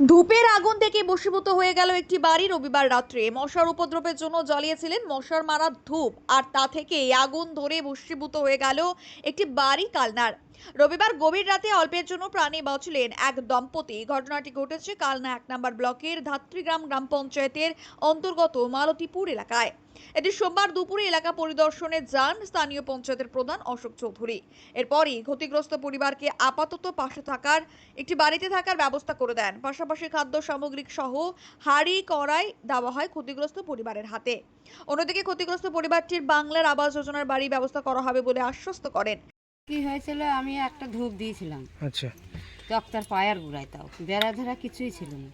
ধূপের আগুন থেকে বসীভূত হয়ে গেল একটি বাড়ি রবিবার রাত্রে। মশার উপদ্রবের জন্য জ্বালিয়েছিলেন মশার মারা ধূপ, আর তা থেকে আগুন ধরে বসীভূত হয়ে গেল একটি বাড়ি কালনার। রবিবার গভীর রাতে অল্পের জন্য প্রাণে বাঁচলেন এক দম্পতি। ঘটনাটি ঘটেছে কালনা এক নম্বর ব্লকের ধাত্রীগ্রাম গ্রাম পঞ্চায়েতের অন্তর্গত মালতীপুর এলাকায়। এটি সোমবার দুপুরে এলাকা পরিদর্শনে যান স্থানীয় পঞ্চায়েতের প্রধান অশোক চৌধুরী। এরপরই ক্ষতিগ্রস্ত পরিবারকে আপাতত পাশে থাকার, একটি বাড়িতে থাকার ব্যবস্থা করে দেন। পাশাপাশি খাদ্য সামগ্রিক সহ হাড়ি, কড়াই দেওয়া হয় ক্ষতিগ্রস্ত পরিবারের হাতে। অন্যদিকে ক্ষতিগ্রস্ত পরিবারটির বাংলার আবাস যোজনার বাড়ি ব্যবস্থা করা হবে বলে আশ্বস্ত করেন। কি হয়েছিল? আমি একটা ধূপ দিয়েছিলাম। আচ্ছা। ডক্টর পায়ার গুড়ায় তাও। বেড়া ধরা কিছুই ছিল না।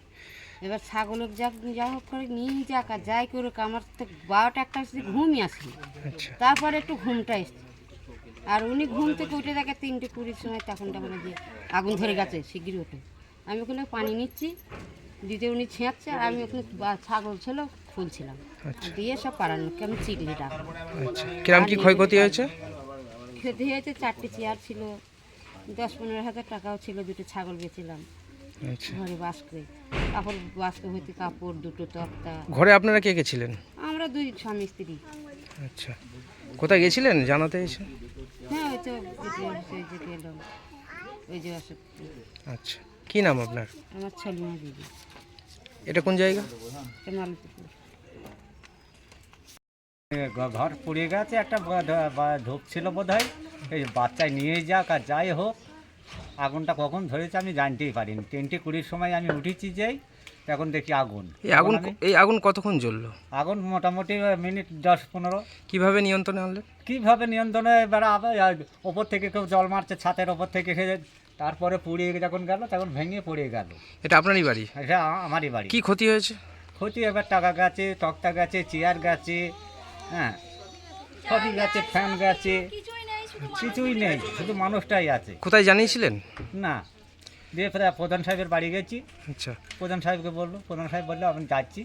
এবার ছাগলক যা যা হোক করে নিয়ে যাক আর যাই করুক আমার তো বারোটা একটা ঘুমই আসে আচ্ছা। তারপরে একটু ঘুমটা এসছে। আর উনি ঘুম থেকে উঠে দেখে তিনটে কুড়ির সময় তখন তখন যে আগুন ধরে গেছে শিগগিরই ওঠে। আমি ওখানে পানি নিচ্ছি দিতে উনি ছেঁচছে আর আমি ওখানে ছাগল ছিল খুলছিলাম। আচ্ছা। দিয়ে সব পাড়ানো কেমন চিকলি ডাক আচ্ছা। কিরম কি ক্ষয়ক্ষতি হয়েছে? খেতে হয়েছে চারটে চেয়ার ছিল দশ পনেরো হাজার টাকাও ছিল দুটো ছাগল বেচিলাম আচ্ছা। ঘরে বাস্কে কাপড় বাস্কে হইতে কাপড় দুটো তক্তা। ঘরে আপনারা কে কে ছিলেন? আমরা দুই স্বামী স্ত্রী। আচ্ছা। কোথায় গেছিলেন? জানাতে এসে? হ্যাঁ ওই তো গেলাম ওই যে আচ্ছা। কি নাম আপনার? আমার ছলিমা দিদি। এটা কোন জায়গা? মালতীপুর ঘ- ঘর পুড়ে গেছে একটা ধূপ ছিল বোধ হয় এই বাচ্চায় নিয়ে যাক আর যাই হোক। আগুনটা কখন ধরেছে আমি জানতেই পারিনি। তিনটে কুড়ির সময় আমি উঠেছি যেই এখন দেখি আগুন। এই আগুন এই আগুন কতক্ষণ জ্বললো? আগুন মোটামুটি মিনিট দশ পনেরো। কীভাবে নিয়ন্ত্রণে আনলেন? কীভাবে নিয়ন্ত্রণে এবার ওপর থেকে কেউ জল মারছে ছাতের ওপর থেকে খেয়ে তারপরে পুড়িয়ে যখন গেল তখন ভেঙে পড়ে গেল। এটা আপনারই বাড়ি? এটা আমারই বাড়ি। কি ক্ষতি হয়েছে? ক্ষতি এবার টাকা গাছে তক্তা গাছে চেয়ার গেছে হ্যাঁ সবই গাছে ফ্যান গেছে কিছুই নেই শুধু মানুষটাই আছে। কোথায় জানিয়েছিলেন? না দিয়ে প্রায় প্রধান সাহেবের বাড়ি গেছি। আচ্ছা। প্রধান সাহেবকে বলল প্রধান সাহেব বলল আমি যাচ্ছি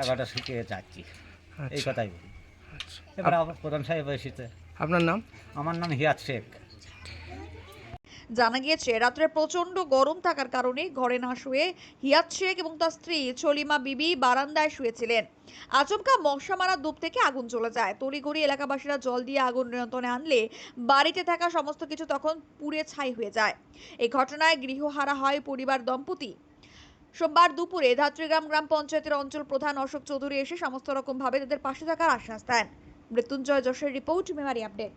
এগারোটা শিখে যাচ্ছি। এই আচ্ছা কথাই বলি। এবার আবার প্রধান সাহেব এসেছে। আপনার নাম? আমার নাম হিয়াত শেখ। জানা গিয়েছে, রাত্রে প্রচণ্ড গরম থাকার কারণে ঘরে না শুয়ে হিয়াত শেখ এবং তার স্ত্রী চলিমা বিবি বারান্দায় শুয়েছিলেন। আচমকা মশা মারা ধূপ থেকে আগুন চলে যায়। তড়িঘড়ি এলাকাবাসীরা জল দিয়ে আগুন নিয়ন্ত্রণে আনলে বাড়িতে থাকা সমস্ত কিছু তখন পুড়ে ছাই হয়ে যায়। এই ঘটনায় গৃহহারা হয় পরিবার দম্পতি। সোমবার দুপুরে ধাত্রীগ্রাম গ্রাম পঞ্চায়েতের অঞ্চল প্রধান অশোক চৌধুরী এসে সমস্ত রকম ভাবে তাদের পাশে থাকার আশ্বাস দেন। মৃত্যুঞ্জয় যশের রিপোর্ট, মেমারি আপডেট।